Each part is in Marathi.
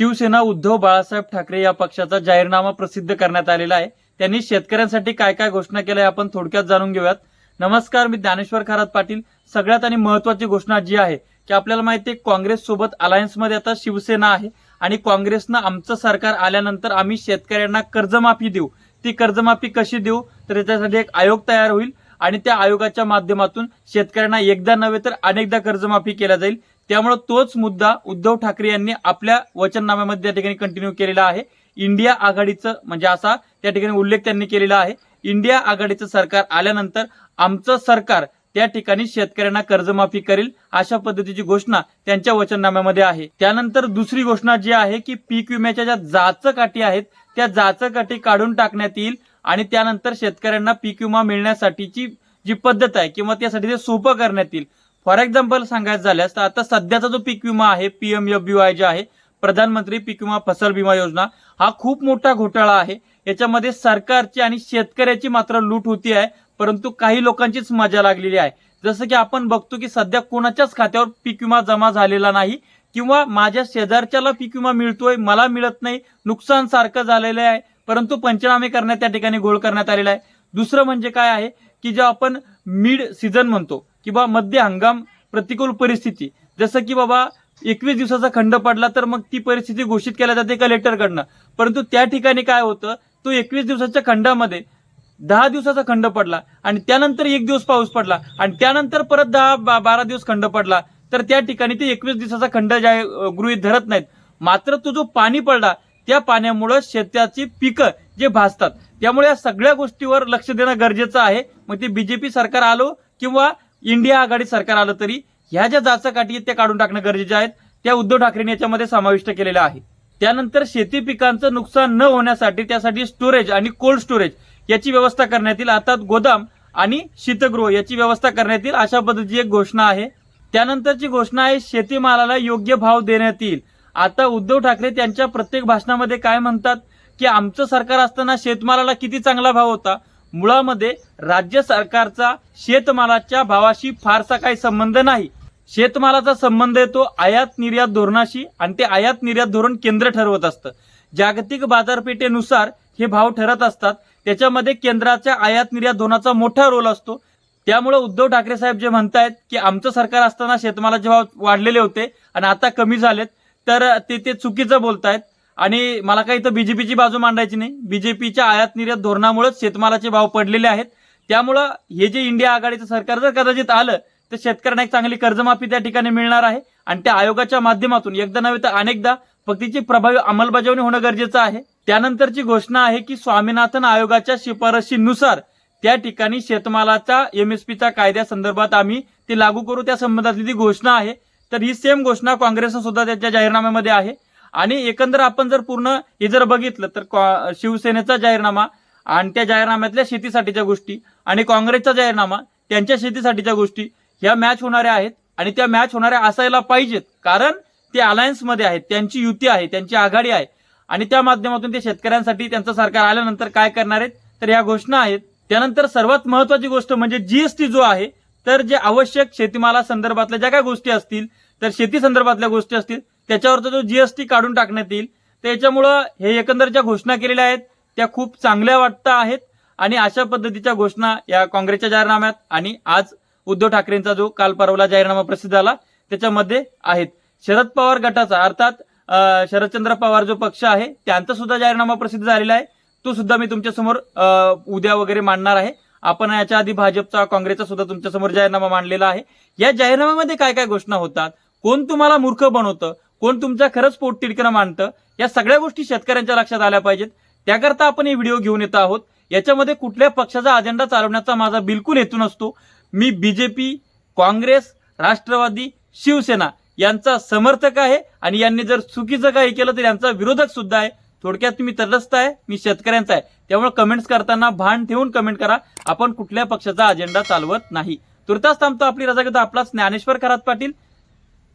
शिवसेना उद्धव बाळासाहेब ठाकरे या पक्षाचा जाहीरनामा प्रसिद्ध करण्यात आलेला आहे. त्यांनी शेतकऱ्यांसाठी काय काय घोषणा केल्या आपण थोडक्यात जाणून घेऊयात. नमस्कार मी ज्ञानेश्वर खरात पाटील. सगळ्यात आणि महत्वाची घोषणा जी आहे की आपल्याला माहिती आहे काँग्रेस सोबत अलायन्समध्ये आता शिवसेना आहे आणि काँग्रेसनं आमचं सरकार आल्यानंतर आम्ही शेतकऱ्यांना कर्जमाफी देऊ. ती कर्जमाफी कशी देऊ? तर त्याच्यासाठी एक आयोग तयार होईल आणि त्या आयोगाच्या माध्यमातून शेतकऱ्यांना एकदा नव्हे तर अनेकदा कर्जमाफी केल्या जाईल. त्यामुळे तोच मुद्दा उद्धव ठाकरे यांनी आपल्या वचननाम्यामध्ये त्या ठिकाणी कंटिन्यू केलेला आहे. इंडिया आघाडीचं म्हणजे असा त्या ठिकाणी उल्लेख त्यांनी केलेला आहे. इंडिया आघाडीचं सरकार आल्यानंतर आमचं सरकार त्या ठिकाणी शेतकऱ्यांना कर्जमाफी करेल अशा पद्धतीची घोषणा त्यांच्या वचननाम्यामध्ये आहे. त्यानंतर दुसरी घोषणा जी आहे की पीक विम्याच्या ज्या जाचकाठी आहेत त्या जाचकाठी काढून टाकण्यात येईल आणि त्यानंतर शेतकऱ्यांना पीक विमा मिळण्यासाठीची जी पद्धत आहे किंवा त्यासाठी ते सोपं करण्यात येईल. फॉर एक्झाम्पल सांगायचं झाल्यास तर आता सध्याचा जो पीक विमा आहे पीएम एफ बी वाय जे आहे प्रधानमंत्री पीक विमा फसल विमा योजना हा खूप मोठा घोटाळा आहे. याच्यामध्ये सरकारची आणि शेतकऱ्याची मात्र लूट होती आहे परंतु काही लोकांचीच मजा लागलेली आहे. जसं की आपण बघतो की सध्या कोणाच्याच खात्यावर पीक विमा जमा झालेला नाही किंवा माझ्या शेजारच्याला पीक विमा मिळतोय मला मिळत नाही नुकसान सारखं झालेलं आहे परंतु पंचनामे करण्यात त्या ठिकाणी घोळ करण्यात आलेला आहे. दुसरं म्हणजे काय आहे की जे आपण मिड सीझन म्हणतो किंवा मध्य हंगाम प्रतिकूल परिस्थिती. जसं की बाबा एकवीस दिवसाचा खंड पडला तर मग ती परिस्थिती घोषित केल्या जाते कलेक्टरकडनं परंतु त्या ठिकाणी काय होतं तो एकवीस दिवसाच्या खंडामध्ये दहा दिवसाचा खंड पडला आणि त्यानंतर एक दिवस पाऊस पडला आणि त्यानंतर परत दहा बा- बारा दिवस खंड पडला तर त्या ठिकाणी ते एकवीस दिवसाचा खंड जे आहे गृहीत धरत नाहीत. मात्र तो जो पाणी पडला त्या पाण्यामुळं शेताची पिकं जे भासतात त्यामुळे या सगळ्या गोष्टीवर लक्ष देणं गरजेचं आहे. मग ते बीजेपी सरकार आलो किंवा इंडिया आघाडी सरकार आलं तरी ह्या ज्या जाचकाठी आहेत त्या काढून टाकणं गरजेचे आहेत त्या उद्धव ठाकरेंनी याच्यामध्ये समाविष्ट केलेल्या आहे त्यानंतर शेती पिकांचं नुकसान न होण्यासाठी त्यासाठी स्टोरेज आणि कोल्ड स्टोरेज याची व्यवस्था करण्यात येईल. अर्थात गोदाम आणि शीतगृह याची व्यवस्था करण्यात येईल अशा पद्धतीची एक घोषणा आहे. त्यानंतरची घोषणा आहे शेतीमालाला योग्य भाव देण्यात येईल. आता उद्धव ठाकरे त्यांच्या प्रत्येक भाषणामध्ये काय म्हणतात की आमचं सरकार असताना शेतमालाला किती चांगला भाव होता? मुळामध्ये राज्य सरकारचा शेतमालाच्या भावाशी फारसा काही संबंध नाही. शेतमालाचा संबंध येतो आयात निर्यात धोरणाशी आणि ते आयात निर्यात धोरण केंद्र ठरवत असतं. जागतिक बाजारपेठेनुसार हे भाव ठरत असतात. त्याच्यामध्ये केंद्राच्या आयात निर्यात धोरणाचा मोठा रोल असतो. त्यामुळे उद्धव ठाकरे साहेब जे म्हणतायत की आमचं सरकार असताना शेतमालाचे भाव वाढलेले होते आणि आता कमी झालेत तर ते ते चुकीचं बोलतायत. आणि मला काही इथं बीजेपीची बाजू मांडायची नाही. बीजेपीच्या आयात निर्यात धोरणामुळेच शेतमालाचे भाव पडलेले आहेत. त्यामुळं हे जे इंडिया आघाडीचं सरकार जर कदाचित आलं तर शेतकऱ्यांना एक चांगली कर्जमाफी त्या ठिकाणी मिळणार आहे. आणि त्या आयोगाच्या माध्यमातून एकदा नव्हे तर अनेकदा फक्त तिची प्रभावी अंमलबजावणी होणं गरजेचं आहे. त्यानंतरची घोषणा आहे की स्वामीनाथन आयोगाच्या शिफारशीनुसार त्या ठिकाणी शेतमालाचा शेतमालाच्या कायद्या कायद्यासंदर्भात आम्ही ते लागू करू. त्या संबंधातली ती घोषणा आहे. तर ही सेम घोषणा काँग्रेसनं सुद्धा त्याच्या जाहीरनाम्यामध्ये आहे. आणि एकंदर आपण जर पूर्ण हे जर बघितलं तर कॉ- शिवसेनेचा जाहीरनामा आणि त्या जाहीरनाम्यातल्या शेतीसाठीच्या गोष्टी आणि काँग्रेसचा जाहीरनामा त्यांच्या शेतीसाठीच्या गोष्टी ह्या मॅच होणाऱ्या आहेत आणि त्या मॅच होणाऱ्या असायला पाहिजेत. कारण ते अलायन्समध्ये आहेत त्यांची युती आहे त्यांची आघाडी आहे. आणि त्या माध्यमातून ते शेतकऱ्यांसाठी त्यांचं सरकार आल्यानंतर काय करणार आहेत तर या घोषणा आहेत. त्यानंतर सर्वात महत्वाची गोष्ट म्हणजे जीएसटी जो आहे तर जे आवश्यक शेतीमाला संदर्भातल्या ज्या काही गोष्टी असतील तर शेती संदर्भातल्या गोष्टी असतील त्याच्यावरचा जो जीएसटी काढून टाकण्यात येईल त्याच्यामुळं हे एकंदर ज्या घोषणा केलेल्या आहेत त्या खूप चांगल्या वाटता आहेत. आणि अशा पद्धतीच्या घोषणा या काँग्रेसच्या जाहीरनाम्यात आणि आज उद्धव ठाकरेंचा जो काल परवला जाहीरनामा प्रसिद्ध झाला त्याच्यामध्ये आहेत. शरद पवार गटाचा अर्थात शरदचंद्र पवार जो पक्ष आहे त्यांचा सुद्धा जाहीरनामा प्रसिद्ध झालेला आहे. तो सुद्धा मी तुमच्यासमोर उद्या वगैरे मांडणार आहे. आपण याच्या आधी भाजपचा काँग्रेसचा सुद्धा तुमच्यासमोर जाहीरनामा मांडलेला आहे. या जाहीरनाम्यामध्ये काय काय घोषणा होतात? कोण तुम्हाला मूर्ख बनवतं? कोण तुमच्या खरंच पोटतिडकनं मांडतं? या सगळ्या गोष्टी शेतकऱ्यांच्या लक्षात आल्या पाहिजेत. त्याकरता आपण हे व्हिडिओ घेऊन येत आहोत. याच्यामध्ये कुठल्या पक्षाचा अजेंडा चालवण्याचा माझा बिलकुल हेतू नसतो. मी बीजेपी काँग्रेस राष्ट्रवादी शिवसेना यांचा समर्थक आहे आणि यांनी जर चुकीचं काही केलं तर यांचा विरोधक सुद्धा आहे. थोडक्यात मी तटस्थ आहे मी शेतकऱ्यांचा आहे. त्यामुळे कमेंट्स करताना भान ठेवून कमेंट करा. आपण कुठल्या पक्षाचा अजेंडा चालवत नाही. तुर्तास थांबतो आपली रजा घेतो आपलाच ज्ञानेश्वर खरात पाटील.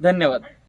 धन्यवाद.